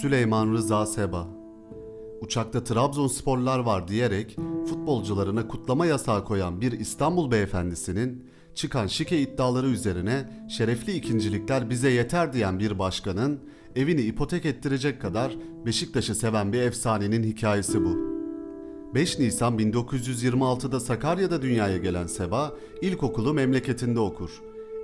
Süleyman Rıza Seba Uçakta Trabzonsporlar var diyerek futbolcularına kutlama yasağı koyan bir İstanbul beyefendisinin çıkan şike iddiaları üzerine şerefli ikincilikler bize yeter diyen bir başkanın evini ipotek ettirecek kadar Beşiktaş'ı seven bir efsanenin hikayesi bu. 5 Nisan 1926'da Sakarya'da dünyaya gelen Seba, ilkokulu memleketinde okur.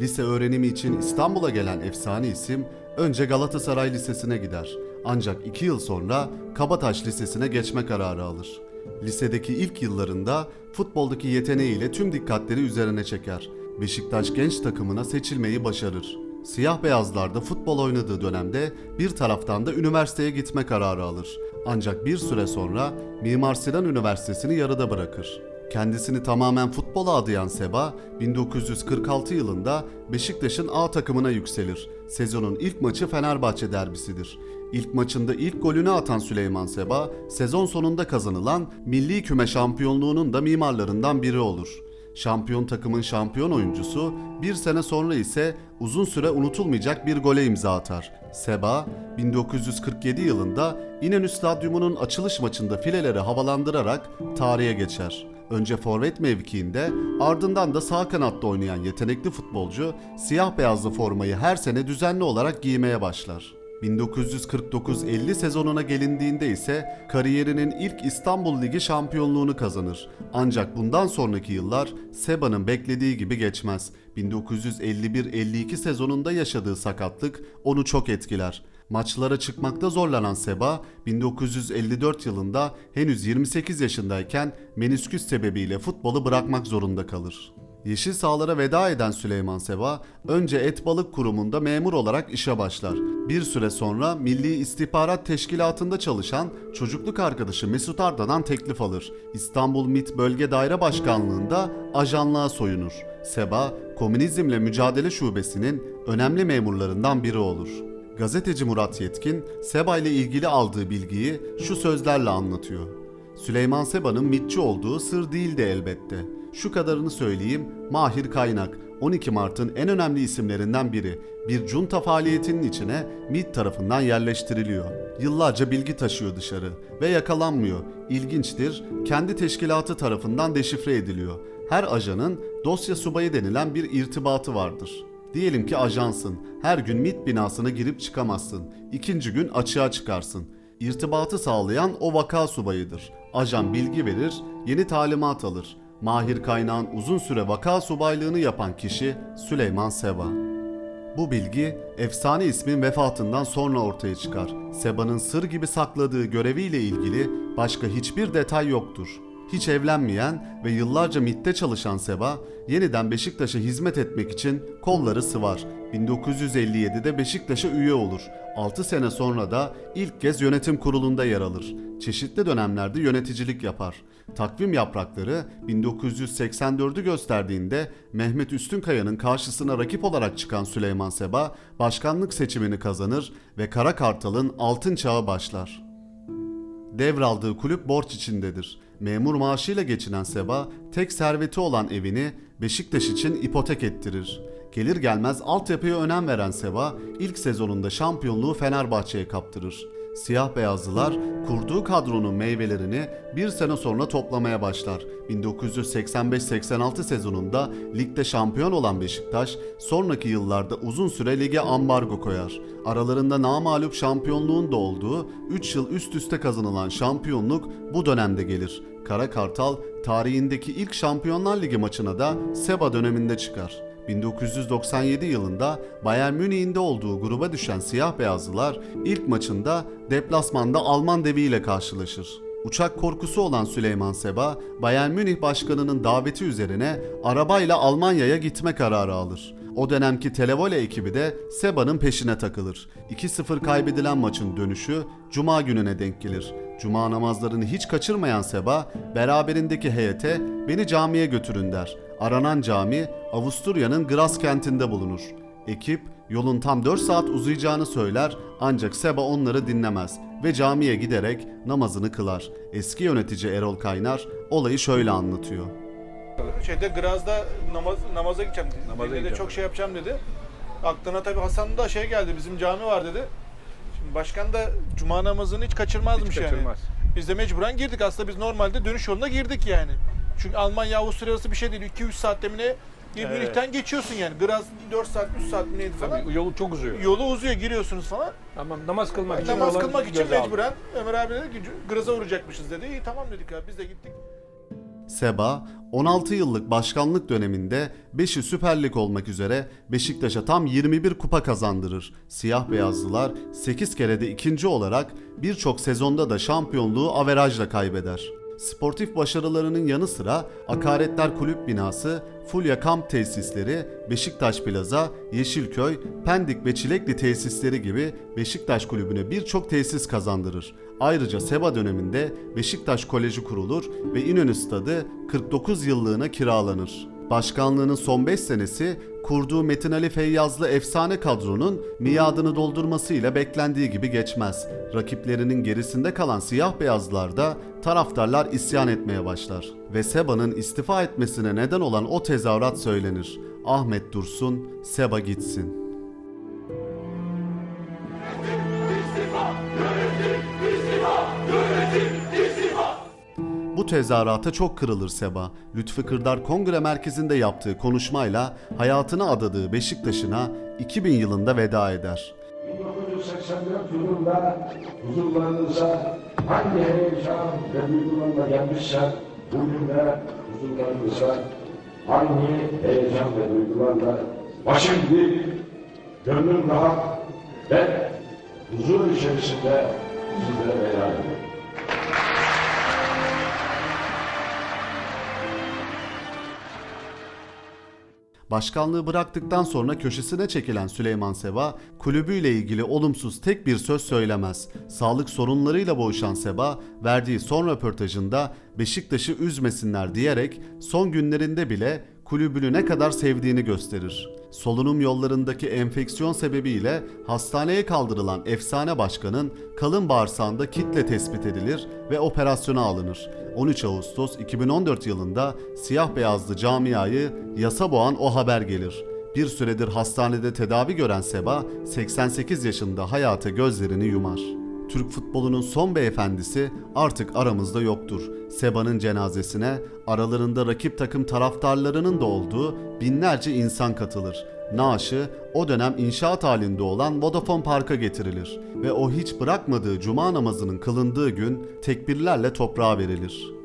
Lise öğrenimi için İstanbul'a gelen efsane isim önce Galatasaray Lisesi'ne gider. Ancak 2 yıl sonra Kabataş Lisesi'ne geçme kararı alır. Lisedeki ilk yıllarında futboldaki yeteneğiyle tüm dikkatleri üzerine çeker. Beşiktaş genç takımına seçilmeyi başarır. Siyah beyazlarda futbol oynadığı dönemde bir taraftan da üniversiteye gitme kararı alır. Ancak bir süre sonra Mimar Sinan Üniversitesi'ni yarıda bırakır. Kendisini tamamen futbola adayan Seba, 1946 yılında Beşiktaş'ın A takımına yükselir. Sezonun ilk maçı Fenerbahçe derbisidir. İlk maçında ilk golünü atan Süleyman Seba, sezon sonunda kazanılan Milli Küme Şampiyonluğunun da mimarlarından biri olur. Şampiyon takımın şampiyon oyuncusu bir sene sonra ise uzun süre unutulmayacak bir gole imza atar. Seba 1947 yılında İnönü Stadyumu'nun açılış maçında fileleri havalandırarak tarihe geçer. Önce forvet mevkiinde ardından da sağ kanatta oynayan yetenekli futbolcu siyah beyazlı formayı her sene düzenli olarak giymeye başlar. 1949-50 sezonuna gelindiğinde ise kariyerinin ilk İstanbul Ligi şampiyonluğunu kazanır. Ancak bundan sonraki yıllar Seba'nın beklediği gibi geçmez. 1951-52 sezonunda yaşadığı sakatlık onu çok etkiler. Maçlara çıkmakta zorlanan Seba, 1954 yılında henüz 28 yaşındayken menisküs sebebiyle futbolu bırakmak zorunda kalır. Yeşil sahalara veda eden Süleyman Seba, önce Et Balık Kurumu'nda memur olarak işe başlar. Bir süre sonra Milli İstihbarat Teşkilatı'nda çalışan çocukluk arkadaşı Mesut Arda'dan teklif alır. İstanbul MİT Bölge Daire Başkanlığı'nda ajanlığa soyunur. Seba, Komünizmle Mücadele Şubesi'nin önemli memurlarından biri olur. Gazeteci Murat Yetkin, Seba ile ilgili aldığı bilgiyi şu sözlerle anlatıyor. Süleyman Seba'nın mitçi olduğu sır değildi elbette. Şu kadarını söyleyeyim, Mahir Kaynak, 12 Mart'ın en önemli isimlerinden biri. Bir junta faaliyetinin içine MİT tarafından yerleştiriliyor. Yıllarca bilgi taşıyor dışarı ve yakalanmıyor. İlginçtir, kendi teşkilatı tarafından deşifre ediliyor. Her ajanın dosya subayı denilen bir irtibatı vardır. Diyelim ki ajansın. Her gün MİT binasına girip çıkamazsın. İkinci gün açığa çıkarsın. İrtibatı sağlayan o vaka subayıdır. Ajan bilgi verir, yeni talimat alır. Mahir kaynağın uzun süre vaka subaylığını yapan kişi Süleyman Seva. Bu bilgi efsane ismin vefatından sonra ortaya çıkar. Seba'nın sır gibi sakladığı göreviyle ilgili başka hiçbir detay yoktur. Hiç evlenmeyen ve yıllarca MİT'te çalışan Seba, yeniden Beşiktaş'a hizmet etmek için kolları sıvar. 1957'de Beşiktaş'a üye olur. 6 sene sonra da ilk kez yönetim kurulunda yer alır. Çeşitli dönemlerde yöneticilik yapar. Takvim yaprakları 1984'ü gösterdiğinde Mehmet Üstünkaya'nın karşısına rakip olarak çıkan Süleyman Seba, başkanlık seçimini kazanır ve Kara Kartal'ın altın çağı başlar. Devraldığı kulüp borç içindedir. Memur maaşıyla geçinen Seba, tek serveti olan evini Beşiktaş için ipotek ettirir. Gelir gelmez altyapıya önem veren Seba, ilk sezonunda şampiyonluğu Fenerbahçe'ye kaptırır. Siyah beyazlılar kurduğu kadronun meyvelerini bir sene sonra toplamaya başlar. 1985-86 sezonunda ligde şampiyon olan Beşiktaş sonraki yıllarda uzun süre lige ambargo koyar. Aralarında namalup şampiyonluğun da olduğu 3 yıl üst üste kazanılan şampiyonluk bu dönemde gelir. Kara Kartal tarihindeki ilk Şampiyonlar Ligi maçına da Seba döneminde çıkar. 1997 yılında Bayern Münih'in de olduğu gruba düşen siyah beyazlılar ilk maçında deplasmanda Alman deviyle karşılaşır. Uçak korkusu olan Süleyman Seba, Bayern Münih başkanının daveti üzerine arabayla Almanya'ya gitme kararı alır. O dönemki Televole ekibi de Seba'nın peşine takılır. 2-0 kaybedilen maçın dönüşü Cuma gününe denk gelir. Cuma namazlarını hiç kaçırmayan Seba, beraberindeki heyete beni camiye götürün der. Aranan cami Avusturya'nın Graz kentinde bulunur. Ekip yolun tam 4 saat uzayacağını söyler ancak Seba onları dinlemez ve camiye giderek namazını kılar. Eski yönetici Erol Kaynar olayı şöyle anlatıyor. Şeyde Graz'da namaz, namaza gideceğim dedi. Namaza Dedi çok şey yapacağım dedi. Aklına tabii Hasan da şey geldi bizim cami var dedi. Başkan da cuma namazını hiç kaçırmazmış Hiç yani. kaçırmaz. Biz de mecburen girdik. Aslında biz normalde dönüş yoluna girdik yani. Çünkü Almanya Avusturya arası bir şey değil. 2-3 saatte mi ne? Bir Evet. Münih'ten geçiyorsun yani. Graz 4 saat, 3 saat mi neydi falan. Tabii yolu çok uzuyor. Yolu uzuyor, giriyorsunuz falan. Tamam namaz kılmak için Namaz kılmak için mecburen Ömer abi dedi ki Graz'a uğrayacakmışız dedi. İyi tamam dedik abi biz de gittik. Seba 16 yıllık başkanlık döneminde 5'i Süper Lig olmak üzere Beşiktaş'a tam 21 kupa kazandırır. Siyah beyazlılar 8 kere de ikinci olarak birçok sezonda da şampiyonluğu averajla kaybeder. Sportif başarılarının yanı sıra Akaretler Kulüp binası, Fulya Kamp tesisleri, Beşiktaş Plaza, Yeşilköy, Pendik ve Çilekli tesisleri gibi Beşiktaş Kulübü'ne birçok tesis kazandırır. Ayrıca Seba döneminde Beşiktaş Koleji kurulur ve İnönü Stadı 49 yıllığına kiralanır. Başkanlığının son 5 senesi kurduğu Metin Ali Feyyazlı efsane kadronun miadını doldurmasıyla beklendiği gibi geçmez. Rakiplerinin gerisinde kalan siyah beyazlarda taraftarlar isyan etmeye başlar. Ve Seba'nın istifa etmesine neden olan o tezahürat söylenir. Ahmet Dursun, Seba gitsin. Bu tezahürata çok kırılır Seba. Lütfü Kırdar Kongre Merkezi'nde yaptığı konuşmayla hayatını adadığı Beşiktaş'ına 2000 yılında veda eder. 1984 yılında huzurlarınıza hangi heyecan ve duygularla gelmişsem bugün de huzurlarınıza hangi heyecan ve duygularla başım dik, gönlüm rahat ve huzur içerisinde sizlere veda ediyorum. Başkanlığı bıraktıktan sonra köşesine çekilen Süleyman Seba, kulübüyle ilgili olumsuz tek bir söz söylemez. Sağlık sorunlarıyla boğuşan Seba, verdiği son röportajında Beşiktaş'ı üzmesinler diyerek son günlerinde bile kulübünü ne kadar sevdiğini gösterir. Solunum yollarındaki enfeksiyon sebebiyle hastaneye kaldırılan efsane başkanın kalın bağırsağında kitle tespit edilir ve operasyona alınır. 13 Ağustos 2014 yılında siyah beyazlı camiayı yasa boğan o haber gelir. Bir süredir hastanede tedavi gören Seba 88 yaşında hayata gözlerini yumar. Türk futbolunun son beyefendisi artık aramızda yoktur. Seba'nın cenazesine aralarında rakip takım taraftarlarının da olduğu binlerce insan katılır. Naaşı o dönem inşaat halinde olan Vodafone Park'a getirilir ve o hiç bırakmadığı cuma namazının kılındığı gün tekbirlerle toprağa verilir.